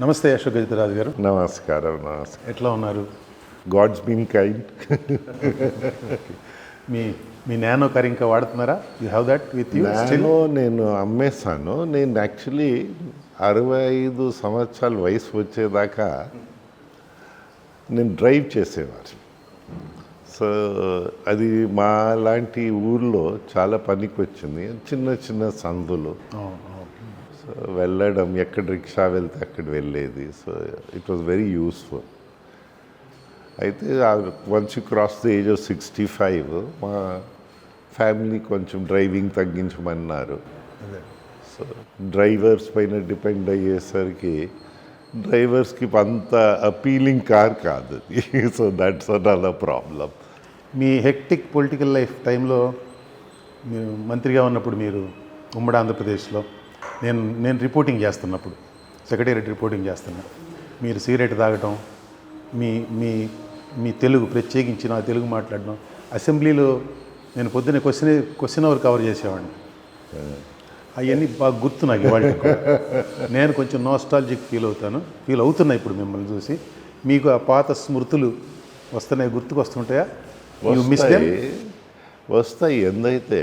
నమస్తే అశోక్ గజపతిరాజు గారు. నమస్కారం నమస్కారం. ఎట్లా ఉన్నారు? God's been kind. మీ మీ నానో కార్ ఇంకా వాడుతున్నారా? You have that with you నేను నేను అమ్మేశాను. నేను యాక్చువల్లీ అరవై ఐదు సంవత్సరాల వయసు వచ్చేదాకా నేను డ్రైవ్ చేసేవారు సో అది మా లాంటి ఊర్లో చాలా పనికి వచ్చింది చిన్న చిన్న సందులు. సో వెళ్ళడం ఎక్కడ రిక్షా వెళ్తే అక్కడ వెళ్ళేది. So it was very useful అయితే once you cross the age of sixty five మా ఫ్యామిలీ కొంచెం డ్రైవింగ్ తగ్గించమన్నారు. సో డ్రైవర్స్ పైన డిపెండ్ అయ్యేసరికి డ్రైవర్స్కి అంత అపీలింగ్ కార్ కాదు. సో దట్స్ అనదర్ ప్రాబ్లం మీ హెక్టిక్ పొలిటికల్ లైఫ్ టైంలో మీరు మంత్రిగా ఉన్నప్పుడు మీరు ఉమ్మడి ఆంధ్రప్రదేశ్లో నేను నేను రిపోర్టింగ్ చేస్తున్నప్పుడు సెక్రటేరియట్ రిపోర్టింగ్ చేస్తున్నా. మీరు సిగరెట్ తాగటం మీ మీ మీ తెలుగు ప్రత్యేకించి నా తెలుగు మాట్లాడడం అసెంబ్లీలో నేను పొద్దున్నే క్వశ్చన్ క్వశ్చన్ అవర్ కవర్ చేసేవాడిని. అవన్నీ బాగా గుర్తు నాకు ఇవాళ నేను కొంచెం నోస్టాలజిక్ ఫీల్ అవుతాను ఫీల్ అవుతున్నా ఇప్పుడు మిమ్మల్ని చూసి. మీకు ఆ పాత స్మృతులు వస్తున్నాయి గుర్తుకు వస్తుంటాయా మిస్ వస్తాయి ఎందైతే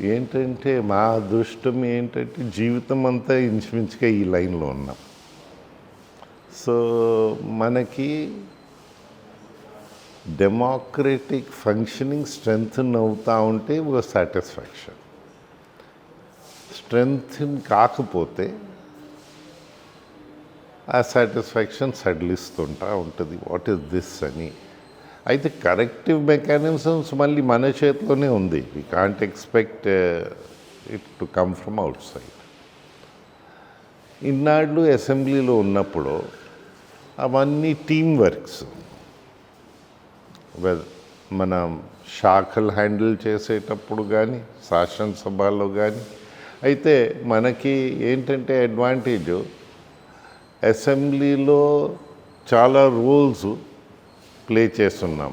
ఏంటంటే మా అదృష్టం ఏంటంటే జీవితం అంతా ఇంచుమించుగా ఈ లైన్లో ఉన్నాం. సో మనకి డెమోక్రటిక్ ఫంక్షనింగ్ స్ట్రెంగ్త్ అవుతూ ఉంటే ఒక సాటిస్ఫాక్షన్ స్ట్రెంగ్త్ కాకపోతే ఆ సాటిస్ఫాక్షన్ సడలిస్తుంటా ఉంటుంది. వాట్ ఈస్ దిస్ అని? అయితే కరెక్టివ్ మెకానిజమ్స్ మళ్ళీ మన చేతిలోనే ఉంది. We can't expect it to come from outside ఇన్నాళ్ళు అసెంబ్లీలో ఉన్నప్పుడు అవన్నీ టీమ్ వర్క్స్ వెల్ మన శాఖలు హ్యాండిల్ చేసేటప్పుడు కానీ శాసనసభలో కానీ అయితే మనకి ఏంటంటే అడ్వాంటేజ్ అసెంబ్లీలో చాలా రూల్స్ ప్లే చేస్తున్నాం.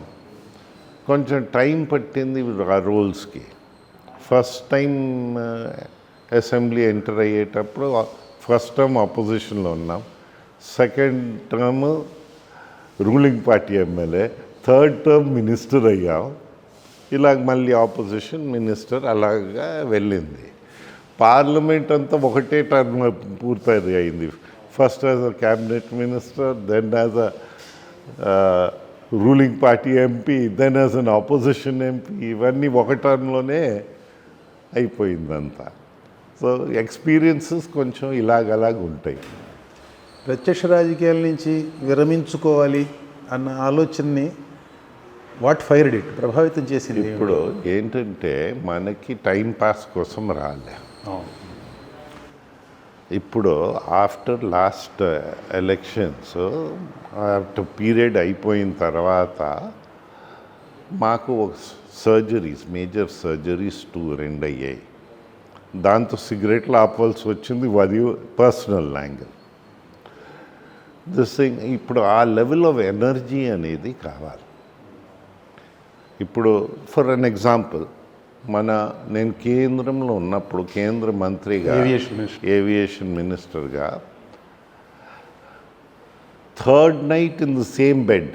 కొంచెం టైం పట్టింది ఆ రోల్స్కి. ఫస్ట్ టైం అసెంబ్లీ ఎంటర్ అయ్యేటప్పుడు ఫస్ట్ టర్మ్ అపోజిషన్లో ఉన్నాం. Second term ruling party MLA third term minister అయ్యాం. ఇలాగ మళ్ళీ ఆపోజిషన్ మినిస్టర్ అలాగా వెళ్ళింది. పార్లమెంట్ అంతా ఒకటే టర్మ్ పూర్తి అయింది. First as a cabinet minister then as a ruling party MP then as an opposition MP ఇవన్నీ ఒక టర్మ్లోనే అయిపోయిందంతా సో ఎక్స్పీరియన్సెస్ కొంచెం ఇలాగలాగ ఉంటాయి ప్రత్యక్ష రాజకీయాల నుంచి విరమించుకోవాలి అన్న ఆలోచనని వాట్ ఫైర్ ఇట్ ప్రభావితం చేసింది? ఇప్పుడు ఏంటంటే మనకి టైం పాస్ కోసం రాలే. ఇప్పుడు after last elections after period అయిపోయిన తర్వాత మాకు సర్జరీస్ మేజర్ సర్జరీస్ టూ రెండు అయ్యాయి. దాంతో సిగరెట్లు ఆపవలసి వచ్చింది అది పర్సనల్ యాంగిల్ దిస్ థింగ్ ఇప్పుడు ఆ లెవెల్ ఆఫ్ ఎనర్జీ అనేది కావాలి. ఇప్పుడు ఫర్ అన్ ఎగ్జాంపుల్ మన నేను కేంద్రంలో ఉన్నప్పుడు కేంద్ర మంత్రిగా. ఏవియేషన్ మినిస్టర్గా third night in the same bed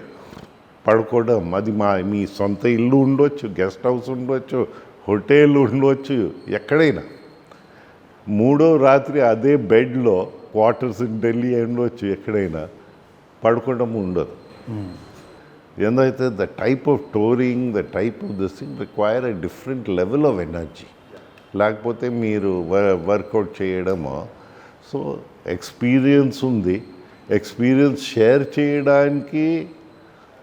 పడుకోవడం. అది మా మీ సొంత ఇల్లు ఉండొచ్చు గెస్ట్ హౌస్ ఉండొచ్చు హోటల్ ఉండొచ్చు ఎక్కడైనా. మూడో రాత్రి అదే బెడ్లో క్వార్టర్స్ ఇన్ ఢిల్లీ ఉండొచ్చు ఎక్కడైనా. పడుకోవడం ఉండదు. ఎందుకైతే the type of touring the type of this thing require a different level of energy లేకపోతే మీరు వర్కౌట్ చేయడము. సో ఎక్స్పీరియన్స్ ఉంది. ఎక్స్పీరియన్స్ షేర్ చేయడానికి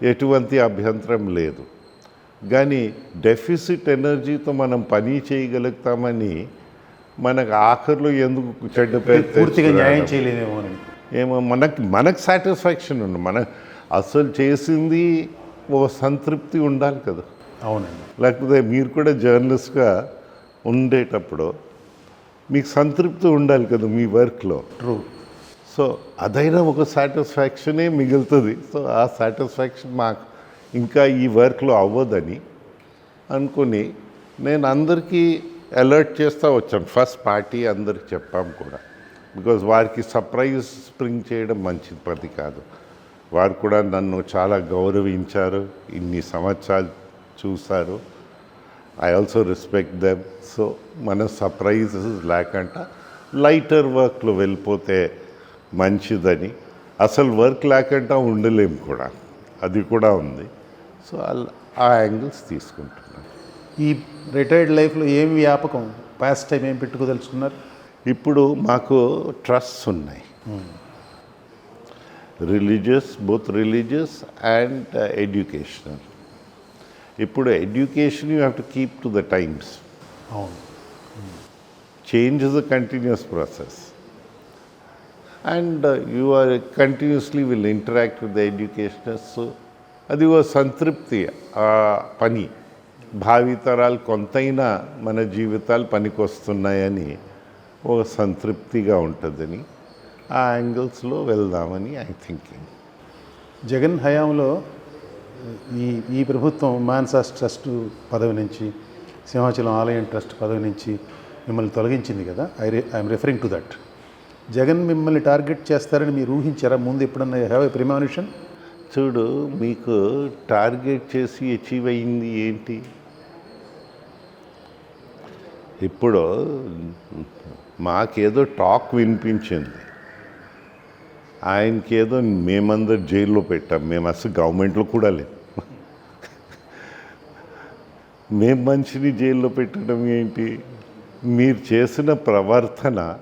ఎటువంటి అభ్యంతరం లేదు. కానీ డెఫిసిట్ ఎనర్జీతో మనం పని చేయగలుగుతామని మనకు ఆఖరిలో ఎందుకు చెడ్డ పేరు పూర్తిగా న్యాయం? చేయలేదేమో ఏమో మనకు మనకు సాటిస్ఫాక్షన్ ఉంది. మన అసలు చేసింది ఓ సంతృప్తి ఉండాలి కదా. అవునండి. లేకపోతే మీరు కూడా జర్నలిస్ట్గా ఉండేటప్పుడు మీకు సంతృప్తి ఉండాలి కదా మీ వర్క్లో. ట్రూ. సో అదైనా ఒక సాటిస్ఫాక్షనే మిగులుతుంది. సో ఆ సాటిస్ఫాక్షన్ మాకు ఇంకా ఈ వర్క్లో అవ్వదని అనుకుని నేను అందరికీ అలర్ట్ చేస్తూ వచ్చాను. ఫస్ట్ పార్టీ అందరికి చెప్పాం కూడా. బికాజ్ వారికి సర్ప్రైజ్ స్ప్రింగ్ చేయడం మంచి పది కాదు. వారు కూడా నన్ను చాలా గౌరవించారు. ఇన్ని సంవత్సరాలు చూశారు. I also respect them so మన సర్ప్రైజెస్ లేకుండా లైటర్ వర్క్లో వెళ్ళిపోతే మంచిదని. అసలు వర్క్ లేకుండా ఉండలేం కూడా. అది కూడా ఉంది. సో అలా ఆ యాంగిల్స్ తీసుకుంటున్నాను. ఈ రిటైర్డ్ లైఫ్లో ఏం వ్యాపకం? పాస్ట్ టైం ఏం పెట్టుకోదలుచుకున్నారు? ఇప్పుడు మాకు ట్రస్ట్స్ ఉన్నాయి. Religious both religious and educational ఇప్పుడు education you have to keep to the times అవును. Change is a continuous process. And uh, you are continuously will interact with the educationers so అది ఓ సంతృప్తి ఆ పని. భావితరాలు కొంతైనా మన జీవితాలు పనికొస్తున్నాయని ఒక సంతృప్తిగా ఉంటుందని ఆ యాంగిల్స్లో వెళ్దామని ఐ థింకింగ్. జగన్ హయాంలో ఈ ఈ ప్రభుత్వం మాన్సాస్ ట్రస్ట్ పదవి నుంచి సింహాచలం ఆలయం ట్రస్ట్ పదవి నుంచి మిమ్మల్ని తొలగించింది కదా? I I'm referring to that. Jagan మిమ్మల్ని టార్గెట్ చేస్తారని మీరు ఊహించారా? ముందు ఎప్పుడన్నా హ్యావ్ ఏ ప్రిమానిషన్? చూడు మీకు టార్గెట్ చేసి అచీవ్ అయింది ఏంటి? ఇప్పుడు మాకేదో టాక్ వినిపించింది. ఆయనకి ఏదో మేమందరు జైల్లో పెట్టాం. మేము అసలు గవర్నమెంట్లో కూడా లేదు మేము మనిషిని జైల్లో పెట్టడం ఏంటి? మీరు చేసిన ప్రవర్తన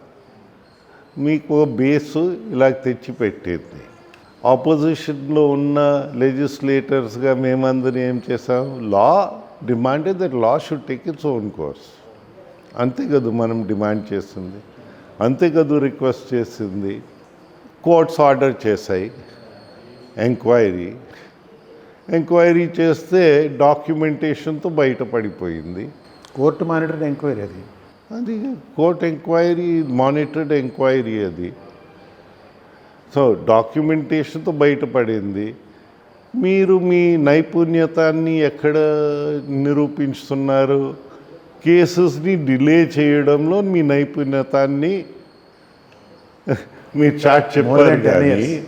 మీకు బేసు ఇలా తెచ్చి పెట్టింది ఆపోజిషన్లో ఉన్న లెజిస్లేటర్స్గా మేమందరం ఏం చేసాం law demanded that law should take its own course. అంతే కదా మనం డిమాండ్ చేసింది? అంతే కదా రిక్వెస్ట్ చేసింది? కోర్ట్స్ ఆర్డర్ చేశాయి ఎంక్వైరీ. ఎంక్వైరీ చేస్తే డాక్యుమెంటేషన్తో బయటపడిపోయింది. కోర్టు మానిటర్డ్ ఎంక్వైరీ అది? అది కోర్ట్ ఎంక్వైరీ మానిటర్డ్ ఎంక్వైరీ అది. సో డాక్యుమెంటేషన్తో బయటపడింది. మీరు మీ నైపుణ్యతాన్ని ఎక్కడ నిరూపించుతున్నారు? కేసెస్ని డిలే చేయడంలో మీ నైపుణ్యతాన్ని మీరు చాట్ చెప్పారు More than 10 కానీ.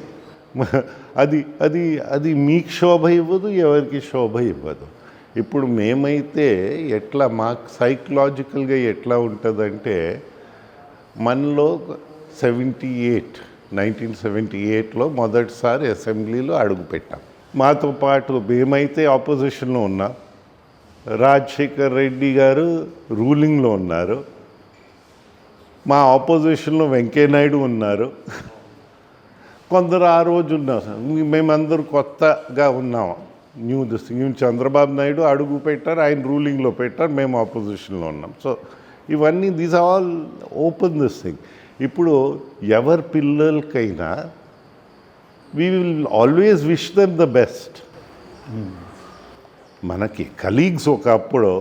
అది అది అది మీకు శోభ ఇవ్వదు ఎవరికి శోభ ఇవ్వదు. ఇప్పుడు మేమైతే ఎట్లా మాకు సైకలాజికల్గా ఎట్లా ఉంటుందంటే మనలో సెవెంటీ ఎయిట్ నైన్టీన్ సెవెంటీ ఎయిట్లో మొదటిసారి అసెంబ్లీలో అడుగుపెట్టాం మాతో పాటు మేమైతే ఆపోజిషన్లో ఉన్నాం. రాజశేఖర్ రెడ్డి గారు రూలింగ్లో ఉన్నారు. మా ఆపోజిషన్లో వెంకయ్యనాయుడు ఉన్నారు. కొందరు ఆ రోజు ఉన్నారు. మేమందరూ కొత్తగా ఉన్నాం. New this new Chandrababu Naidu అడుగు పెట్టారు ఆయన రూలింగ్లో పెట్టారు మేము ఆపోజిషన్లో ఉన్నాం. సో ఇవన్నీ these all open this thing ఇప్పుడు ఎవరి పిల్లలకైనా we will always wish them the best మనకి కలీగ్స్ ఒకప్పుడు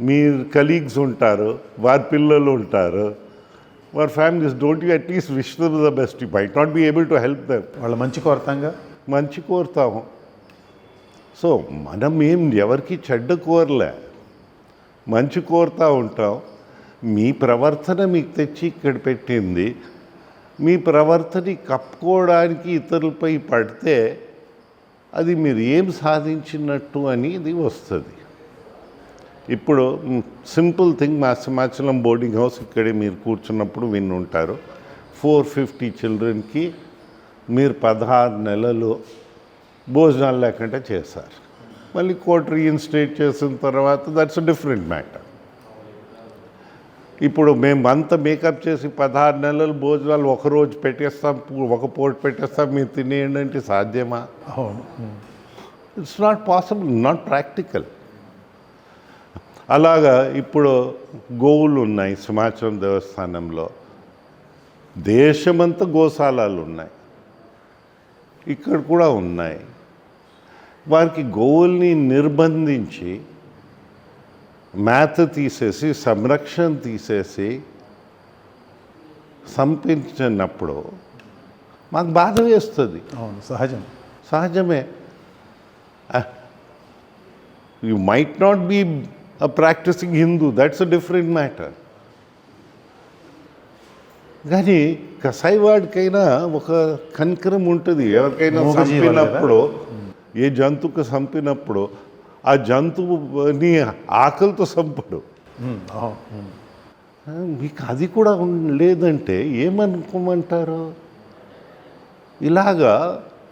మీరు కలీగ్స్ ఉంటారు వారి పిల్లలు ఉంటారు వారి families don't you at least wish them the best you might not be able to help them వాళ్ళ మంచి కోరతాంగా? మంచి కోరుతాము. సో మనం ఏం ఎవరికి చెడ్డ కోరలే. మంచి కోరుతూ ఉంటాం. మీ ప్రవర్తన మీకు తెచ్చి ఇక్కడ పెట్టింది. మీ ప్రవర్తన కప్పుకోవడానికి ఇతరులపై పడితే అది మీరు ఏం సాధించినట్టు అనేది వస్తుంది. ఇప్పుడు సింపుల్ థింగ్ మా సింహాచలం బోర్డింగ్ హౌస్ ఇక్కడే మీరు కూర్చున్నప్పుడు విని ఉంటారు ఫోర్ ఫిఫ్టీ చిల్డ్రన్కి మీరు పదహారు నెలలు భోజనాలు లేకుండా చేశారు. మళ్ళీ కోర్టు రీఇన్స్టేట్ చేసిన తర్వాత దట్స్ డిఫరెంట్ మ్యాటర్ ఇప్పుడు మేము అంత మేకప్ చేసి పదహారు నెలలు భోజనాలు ఒక రోజు పెట్టేస్తాం ఒక పూట పెట్టేస్తాం మీరు తినేయండి అంటే సాధ్యమా? అవును. It's not possible not practical అలాగా ఇప్పుడు గోవులు ఉన్నాయి సింహాచలం దేవస్థానంలో. దేశమంతా గోశాలాలు ఉన్నాయి. ఇక్కడ కూడా ఉన్నాయి. వారికి గోవుల్ని నిర్బంధించి మేత తీసేసి సంరక్షణ తీసేసి సంపించినప్పుడు మాకు బాధ వేస్తుంది. అవును సహజం సహజమే. You might not be a practising Hindu that's a different matter కానీ కసాయివాడికైనా ఒక కనికరం ఉంటుంది ఎవరికైనా చంపినప్పుడు ఏ జంతువుకు చంపినప్పుడు ఆ జంతువుని ఆకలితో చంపడు అవును, ఉమ్. ఆ, మీకు అది కూడా లేదంటే ఏమనుకోమంటారు? ఇలాగా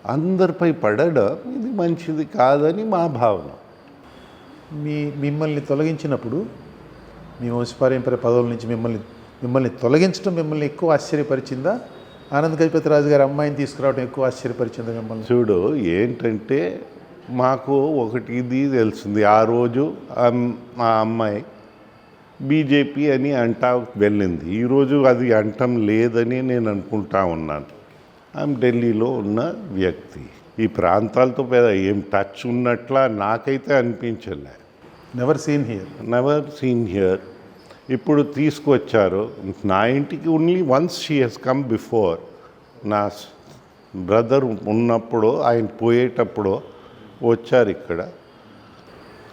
అందరిపై పడడం ఇది మంచిది కాదని మా భావన. మీ మిమ్మల్ని తొలగించినప్పుడు మీ వంశపారంపర్య పదవుల నుంచి మిమ్మల్ని మిమ్మల్ని తొలగించడం మిమ్మల్ని ఎక్కువ ఆశ్చర్యపరిచిందా? ఆనంద్ గజపతి రాజు గారి అమ్మాయిని తీసుకురావడం ఎక్కువ ఆశ్చర్యపరిచిందా మిమ్మల్ని? చూడు ఏంటంటే మాకు ఒకటి ఇది తెలిసింది. ఆ రోజు మా అమ్మాయి బీజేపీ అని అంటా వెళ్ళింది. ఈరోజు అది అంటం లేదని నేను అనుకుంటా ఉన్నాను. ఆమె ఢిల్లీలో ఉన్న వ్యక్తి. ఈ ప్రాంతాలతో పెద్ద ఏం టచ్ ఉన్నట్లా నాకైతే అనిపించలే. Never seen here never seen here ఇప్పుడు తీసుకొచ్చారు నా ఇంటికి only once she has come before నా బ్రదర్ ఉన్నప్పుడు ఆయన పోయేటప్పుడు వచ్చారు ఇక్కడ.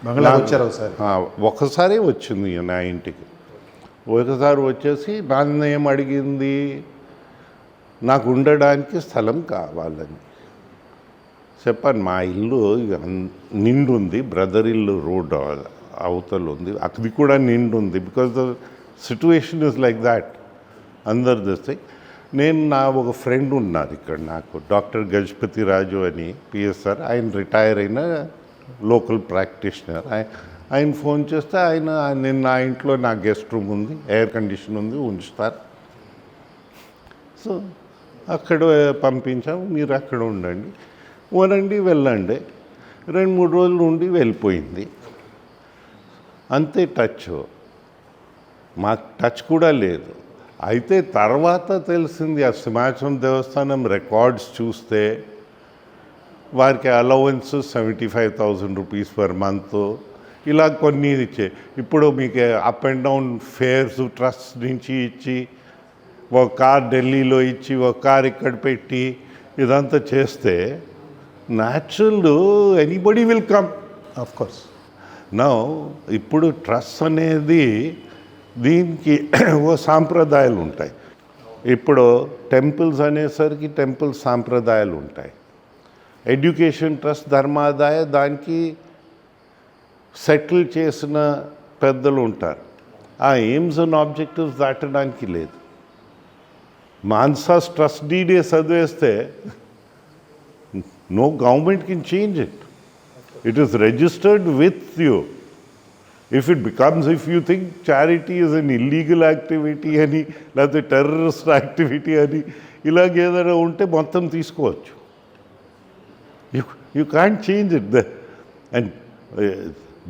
వచ్చారు ఒకసారి. ఒకసారి వచ్చింది నా ఇంటికి. ఒకసారి వచ్చేసి నన్ను ఏం అడిగింది నాకు ఉండడానికి స్థలం కావాలని. చెప్పాను మా ఇల్లు నిండుంది బ్రదర్ ఇల్లు రోడ్ అవతల ఉంది అది కూడా నిండుంది because the situation is like that. అందరు తెస్తే నేను నా ఒక ఫ్రెండ్ ఉన్నారు ఇక్కడ నాకు డాక్టర్ గజపతి రాజు అని పిఎస్ఆర్ ఆయన రిటైర్ అయిన లోకల్ ప్రాక్టీషనర్. ఆయన ఫోన్ చేస్తే ఆయన నేను నా ఇంట్లో నా గెస్ట్ రూమ్ ఉంది ఎయిర్ కండిషన్ ఉంది ఉంచుతారు. సో అక్కడ పంపించాము మీరు అక్కడ ఉండండి. వనండి వెళ్ళండి. రెండు మూడు రోజులు ఉండి వెళ్ళిపోయింది. అంతే టచ్. మాకు టచ్ కూడా లేదు. అయితే తర్వాత తెలిసింది ఆ సింహాచలం దేవస్థానం రికార్డ్స్ చూస్తే వారికి allowance seventy five thousand rupees per month ఇలా కొన్ని ఇచ్చే. ఇప్పుడు మీకు up and down fares trust నుంచి ఇచ్చి ఒక కార్ ఢిల్లీలో ఇచ్చి ఒక కార్ ఇక్కడ పెట్టి ఇదంతా చేస్తే natural anybody will come of course నా ఇప్పుడు ట్రస్ట్ అనేది దీనికి ఓ సాంప్రదాయాలు ఉంటాయి. ఇప్పుడు టెంపుల్స్ అనేసరికి టెంపుల్ సాంప్రదాయాలు ఉంటాయి. ఎడ్యుకేషన్ ట్రస్ట్ ధర్మాదాయ దానికి సెటిల్ చేసిన పెద్దలు ఉంటారు. ఆ ఎయిమ్స్ అండ్ ఆబ్జెక్టివ్స్ దాటడానికి లేదు. మాన్సాస్ ట్రస్ట్ డీడే చదివేస్తే no government can change it it is registered with you if it becomes if you think charity is an illegal activity అని లేకపోతే టెర్రరిస్ట్ యాక్టివిటీ అని ఇలాగ ఏదైనా ఉంటే మొత్తం తీసుకోవచ్చు. You you can change it the and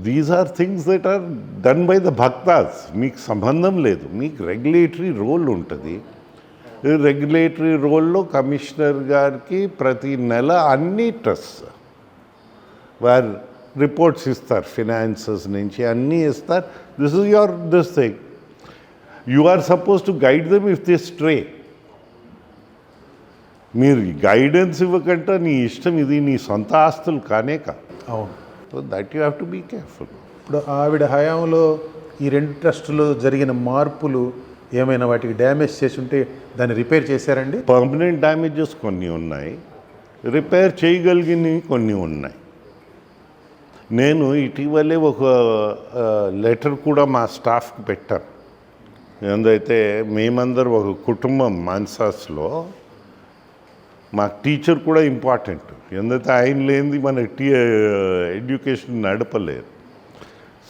these are things that are done by the bhaktas మీకు సంబంధం లేదు. మీకు రెగ్యులేటరీ రోల్ ఉంటుంది. రెగ్యులేటరీ రోల్లో కమిషనర్ గారికి ప్రతి నెల అన్ని ట్రస్ట్ వారు రిపోర్ట్స్ ఇస్తారు ఫినాన్సెస్ నుంచి అన్నీ ఇస్తారు. This is your this thing you are suppose to guide them if they stray మీరు గైడెన్స్ ఇవ్వకుండా నీ ఇష్టం ఇది నీ సొంత ఆస్తులు కానే కాదు. అవును. So that you have to be careful ఇప్పుడు ఆవిడ హయాంలో ఈ రెండు ట్రస్టులో జరిగిన మార్పులు ఏమైనా వాటికి డ్యామేజ్ చేసి ఉంటే దాన్ని రిపేర్ చేశారండి? పర్మనెంట్ డ్యామేజెస్ కొన్ని ఉన్నాయి. రిపేర్ చేయగలిగినవి కొన్ని ఉన్నాయి. నేను ఇటీవలే ఒక లెటర్ కూడా మా స్టాఫ్కి పెట్టాను. ఎందుకైతే మేమందరం ఒక కుటుంబం మాన్సాస్లో మాకు టీచర్ కూడా ఇంపార్టెంట్ ఎందుకంటే ఆయన లేనిది మన టీ ఎడ్యుకేషన్ నడపలేదు.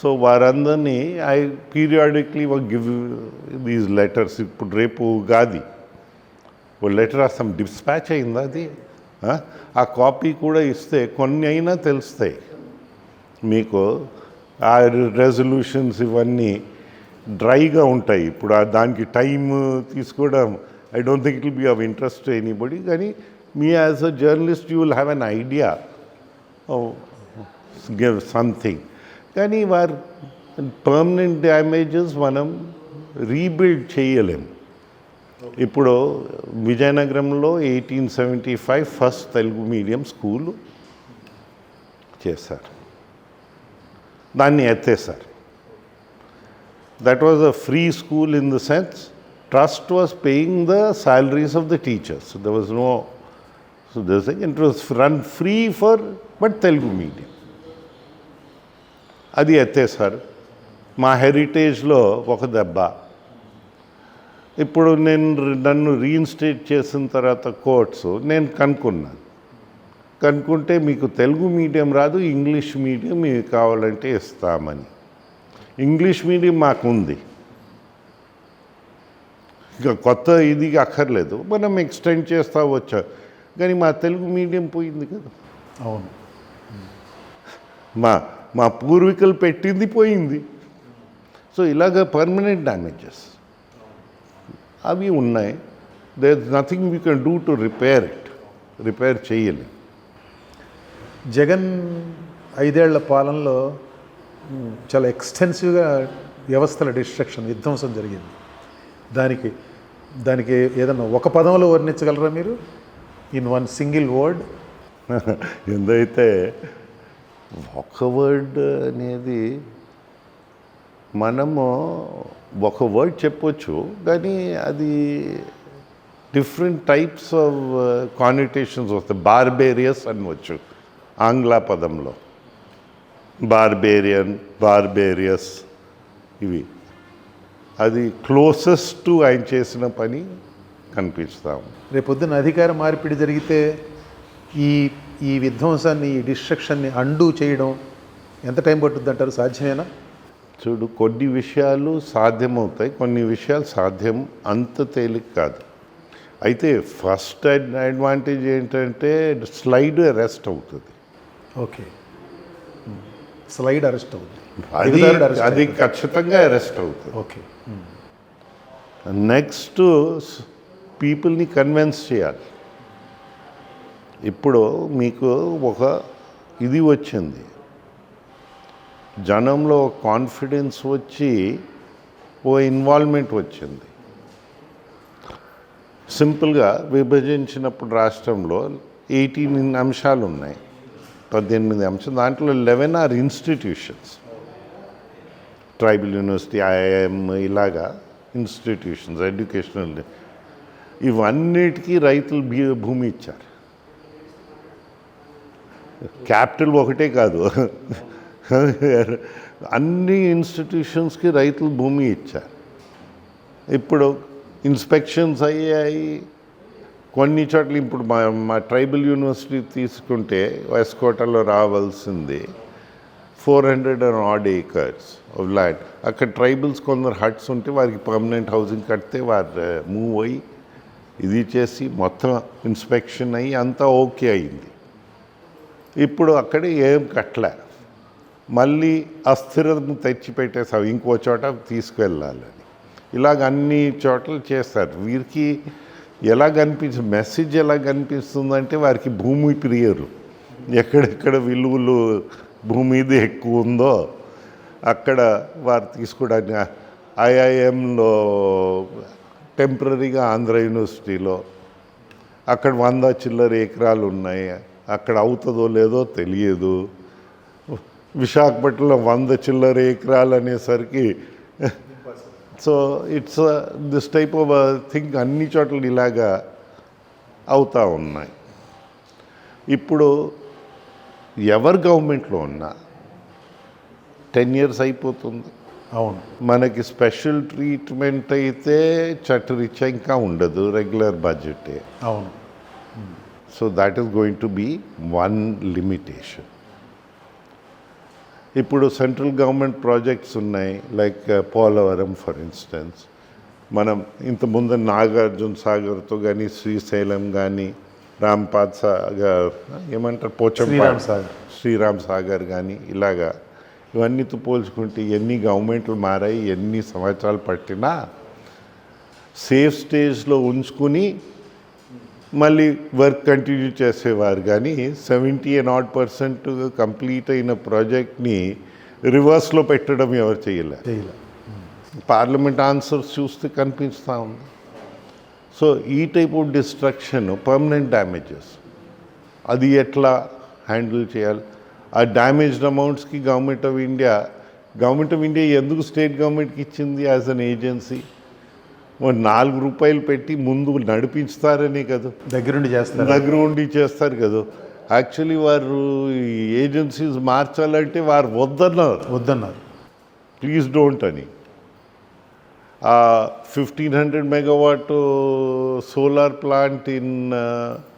సో వారందరినీ I periodically give these letters. ఇప్పుడు రేపు ఉగాది. ఓ లెటర్ రాస్తాం డిస్పాచ్ అయిందా అది? ఆ? కాపీ కూడా ఇస్తే కొన్ని అయినా తెలుస్తాయి. మీకు ఆ రెజల్యూషన్స్ ఇవన్నీ డ్రైగా ఉంటాయి. ఇప్పుడు ఆ దానికి టైం తీసుకోవడం I don't think it will be of interest anybody కానీ మీ as a journalist you will have an idea give something కానీ వారు పర్మనెంట్ డ్యామేజెస్ మనం రీబిల్డ్ చేయలేము ఇప్పుడు విజయనగరంలో eighteen seventy five first Telugu medium school చేశారు. దాన్ని ఎత్తేసారు that was a free school in the sense trust was paying the salaries of the teachers the was no so that was run free for but Telugu medium అది ఎత్తేసారు మా హెరిటేజ్లో ఒక దెబ్బ. ఇప్పుడు నేను నన్ను రీఇన్స్టేట్ చేసిన తర్వాత కోర్ట్స్ నేను కనుక్కున్నాను కనుక్కుంటే మీకు తెలుగు మీడియం రాదు ఇంగ్లీష్ మీడియం మీకు కావాలంటే ఇస్తామని. ఇంగ్లీష్ మీడియం మాకు ఉంది ఇక కొత్త ఇది అక్కర్లేదు. మనం ఎక్స్టెండ్ చేస్తా వచ్చా. కానీ మా తెలుగు మీడియం పోయింది కదా. అవును. మా మా పూర్వీకులు పెట్టింది పోయింది. సో ఇలాగ పర్మనెంట్ డ్యామేజెస్ అవి ఉన్నాయి. There is nothing we can do to repair it repair చేయలేం. జగన్ ఐదేళ్ళ పాలనలో చాలా ఎక్స్టెన్సివ్గా వ్యవస్థల డిస్ట్రక్షన్ విధ్వంసం జరిగింది. దానికి దానికి ఏదన్నా ఒక పదంలో వర్ణించగలరా మీరు? ఇన్ వన్ సింగిల్ వర్డ్ ఎందైతే ఒక వర్డ్ అనేది మనము ఒక వర్డ్ చెప్పొచ్చు కానీ అది డిఫరెంట్ టైప్స్ ఆఫ్ కానిటేషన్స్ వస్తాయి. బార్బేరియస్ అనవచ్చు ఆంగ్ల పదంలో. బార్బేరియన్ బార్బేరియస్ ఇవి. అది క్లోజెస్ట్ టు ఆయన చేసిన పని కనిపిస్తాము రేపొద్దున అధికార మార్పిడి జరిగితే ఈ ఈ విధ్వంసాన్ని ఈ డిస్ట్రక్షన్ని అండూ చేయడం ఎంత టైం పట్టుద్ది అంటారు సాధ్యమేనా? చూడు కొన్ని విషయాలు సాధ్యమవుతాయి కొన్ని విషయాలు సాధ్యం అంత తేలిక కాదు. అయితే ఫస్ట్ అడ్వాంటేజ్ ఏంటంటే స్లైడ్ అరెస్ట్ అవుతుంది. ఓకే. స్లైడ్ అరెస్ట్ అవుతుంది. అది అది. ఖచ్చితంగా అరెస్ట్ అవుతుంది. ఓకే. నెక్స్ట్ పీపుల్ని కన్విన్స్ చేయాలి. ఇప్పుడు మీకు ఒక ఇది వచ్చింది. జనంలో కాన్ఫిడెన్స్ వచ్చి ఓ ఇన్వాల్వ్మెంట్ వచ్చింది. సింపుల్గా విభజించినప్పుడు రాష్ట్రంలో ఎయిటీన్ అంశాలు ఉన్నాయి పద్దెనిమిది అంశాలు దాంట్లో eleven are institutions. Tribal university IIM ఇలాగా ఇన్స్టిట్యూషన్స్ ఎడ్యుకేషనల్ ఇవన్నిటికీ రైతులు భీ- భూమి ఇచ్చారు. క్యాపిటల్ ఒకటే కాదు. అన్ని ఇన్స్టిట్యూషన్స్కి రైతులు భూమి ఇచ్చారు. ఇప్పుడు ఇన్స్పెక్షన్స్ అయ్యాయి. కొన్ని చోట్ల ఇప్పుడు మా మా ట్రైబల్ యూనివర్సిటీ తీసుకుంటే వెస్కోటలో రావాల్సింది four hundred and odd acres of land. అక్కడ ట్రైబల్స్ కొందరు హట్స్ ఉంటే వారికి పర్మనెంట్ హౌసింగ్ కడితే వారు uh, మూవ్ అయ్యి ఇది చేసి మొత్తం ఇన్స్పెక్షన్ అయ్యి అంతా ఓకే అయింది. ఇప్పుడు అక్కడ ఏం కట్టలే. మళ్ళీ అస్థిరతను తెచ్చిపెట్టేసావు ఇంకో చోట తీసుకువెళ్ళాలని ఇలాగ అన్ని చోట్ల చేస్తారు వీరికి ఎలా కనిపించి మెసేజ్ ఎలా కనిపిస్తుందంటే వారికి భూమి ప్రియరు ఎక్కడెక్కడ విలువలు భూమి మీద ఎక్కువ ఉందో అక్కడ వారు తీసుకోవడానికి ఐఐఎంలో టెంపరీగా ఆంధ్ర యూనివర్సిటీలో అక్కడ వంద చిల్లర ఎకరాలు ఉన్నాయి. అక్కడ అవుతుందో లేదో తెలియదు. విశాఖపట్నంలో వంద చిల్లర ఎకరాలు అనేసరికి so it's this type of thing అన్ని చోట్ల ఇలాగా అవుతూ ఉన్నాయి. ఇప్పుడు ఎవరు గవర్నమెంట్లో ఉన్నా టెన్ ఇయర్స్ అయిపోతుంది. అవును. మనకి స్పెషల్ ట్రీట్మెంట్ అయితే చట్టరీత్యా ఇంకా ఉండదు రెగ్యులర్ బడ్జెటే అవును. So that is going to be one limitation ఇప్పుడు సెంట్రల్ గవర్నమెంట్ ప్రాజెక్ట్స్ ఉన్నాయి లైక్ పోలవరం ఫర్ ఇన్స్టెన్స్ మనం ఇంతకుముందు నాగార్జున సాగర్తో కానీ శ్రీశైలం కానీ రాంపాద్ సాగర్ ఏమంటారు పోచంపాడు సాగర్. శ్రీరామ్ సాగర్ కానీ ఇలాగా ఇవన్నీతో పోల్చుకుంటే ఎన్ని గవర్నమెంట్లు మారాయి ఎన్ని సంవత్సరాలు పట్టినా సేఫ్ స్టేజ్లో ఉంచుకుని మళ్ళీ వర్క్ కంటిన్యూ చేసేవారు. కానీ సెవెంటీ నాట్ పర్సెంట్ కంప్లీట్ అయిన ప్రాజెక్ట్ని రివర్స్లో పెట్టడం ఎవరు చేయలే. పార్లమెంట్ ఆన్సర్స్ చూస్తే కనిపిస్తూ ఉంది. సో ఈ type of destruction permanent damages. అది ఎట్లా హ్యాండిల్ చేయాలి? ఆ damaged అమౌంట్స్కి government of India government of India ఎందుకు స్టేట్ గవర్నమెంట్కి ఇచ్చింది యాజ్ అన్ ఏజెన్సీ? నాలుగు రూపాయలు పెట్టి ముందు నడిపించుతారనే కదా. దగ్గరుండి చేస్తారు. దగ్గర ఉండి చేస్తారు కదా. యాక్చువల్లీ వారు ఏజెన్సీస్ మార్చాలంటే వారు వద్దన్నారు. వద్దన్నారు. ప్లీజ్ డోంట్ అని. Fifteen hundred megawatt solar plant in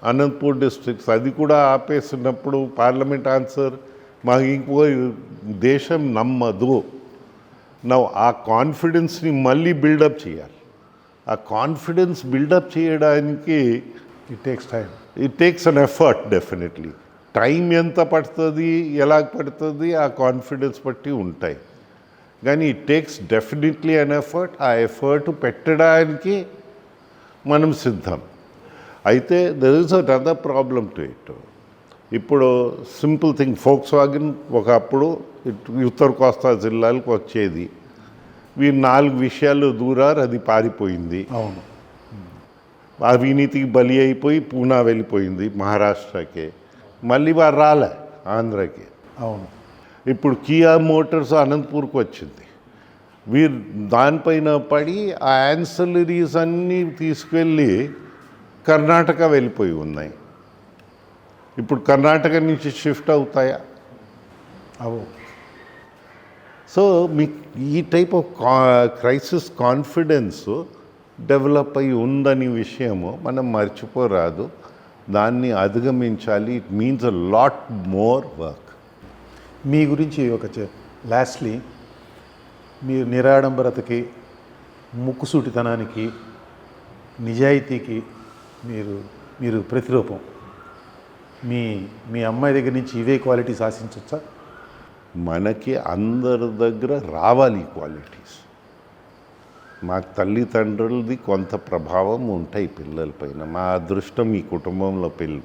Anantapur districts అది కూడా ఆపేసినప్పుడు పార్లమెంట్ ఆన్సర్ మాకు ఇంకో దేశం నమ్మదు. నా ఆ కాన్ఫిడెన్స్ని మళ్ళీ బిల్డప్ చేయాలి. ఆ కాన్ఫిడెన్స్ బిల్డప్ చేయడానికి it takes time it takes an effort definitely time ఎంత పడుతుంది ఎలా పడుతుంది ఆ కాన్ఫిడెన్స్ బట్టి ఉంటాయి. కానీ it takes definitely an effort ఆ ఎఫర్ట్ పెట్టడానికి మనం సిద్ధం. అయితే there is another problem to it ఇప్పుడు సింపుల్ థింగ్ ఫోక్స్ వాగన్ ఒకప్పుడు ఇటు ఉత్తర కోస్తా జిల్లాలకు వచ్చేది. వీరు నాలుగు విషయాలు దూరారు అది పారిపోయింది. అవును. అవినీతికి బలి అయిపోయి పూనా వెళ్ళిపోయింది మహారాష్ట్రకి. మళ్ళీ వారు రాలే ఆంధ్రకి. అవును. ఇప్పుడు కియా మోటార్స్ అనంతపూర్కి వచ్చింది. వీరు దానిపైన పడి ఆ యాన్సలరీస్ అన్నీ తీసుకెళ్ళి కర్ణాటక వెళ్ళిపోయి ఉన్నాయి. ఇప్పుడు కర్ణాటక నుంచి షిఫ్ట్ అవుతాయా? అవు. సో మీ ఈ type of crisis confidence develop అయి ఉందని విషయము మనం మర్చిపోరాదు. దాన్ని అధిగమించాలి. It means a lot more work మీ గురించి ఒక లాస్ట్లీ మీరు నిరాడంబరతకి ముక్కుసూటితనానికి నిజాయితీకి మీరు మీరు ప్రతిరూపం. మీ మీ అమ్మాయి దగ్గర నుంచి ఇవే క్వాలిటీస్ ఆశించవచ్చా మనకి అందరి దగ్గర రావాలి ఈ క్వాలిటీస్. మాకు తల్లిదండ్రులది కొంత ప్రభావం ఉంటాయి పిల్లలపైన మా అదృష్టం ఈ కుటుంబంలో పిల్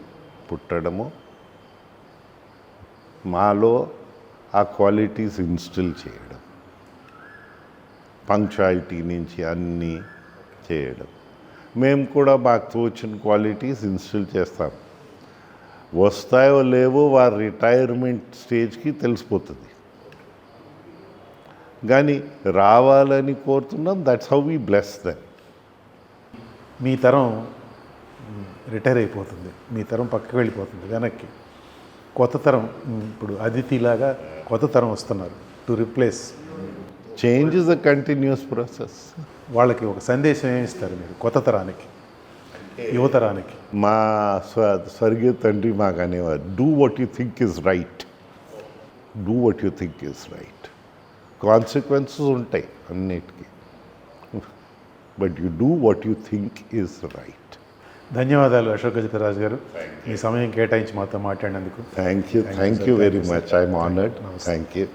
పుట్టడము. మాలో ఆ క్వాలిటీస్ ఇన్స్టిల్ చేయడం. పంక్చువాలిటీ నుంచి అన్నీ చేయడం. మేము కూడా మాకు తోచిన క్వాలిటీస్ ఇన్స్టిల్ చేస్తాం. వస్తాయో లేవో వారి రిటైర్మెంట్ స్టేజ్కి తెలిసిపోతుంది. కానీ రావాలని కోరుతున్నాం that's how we bless them మీ తరం రిటైర్ అయిపోతుంది మీ తరం పక్కకి వెళ్ళిపోతుంది వెనక్కి. కొత్త తరం ఇప్పుడు అదితిలాగా కొత్త తరం వస్తున్నారు to replace change is a continuous process వాళ్ళకి ఒక సందేశం ఏమి ఇస్తారు మీరు కొత్త తరానికి? యువతరానికి. మా స్వ స్వర్గీయ తండ్రి మాకు అనేవారు do what you think is right do what you think is right consequences ఉంటాయి అన్నిటికీ. But you do what you think is right ధన్యవాదాలు అశోక్ గజపతిరాజు గారు. మీ సమయం కేటాయించి మాతో మాట్లాడినందుకు. Thank you thank you very much I'm honoured thank you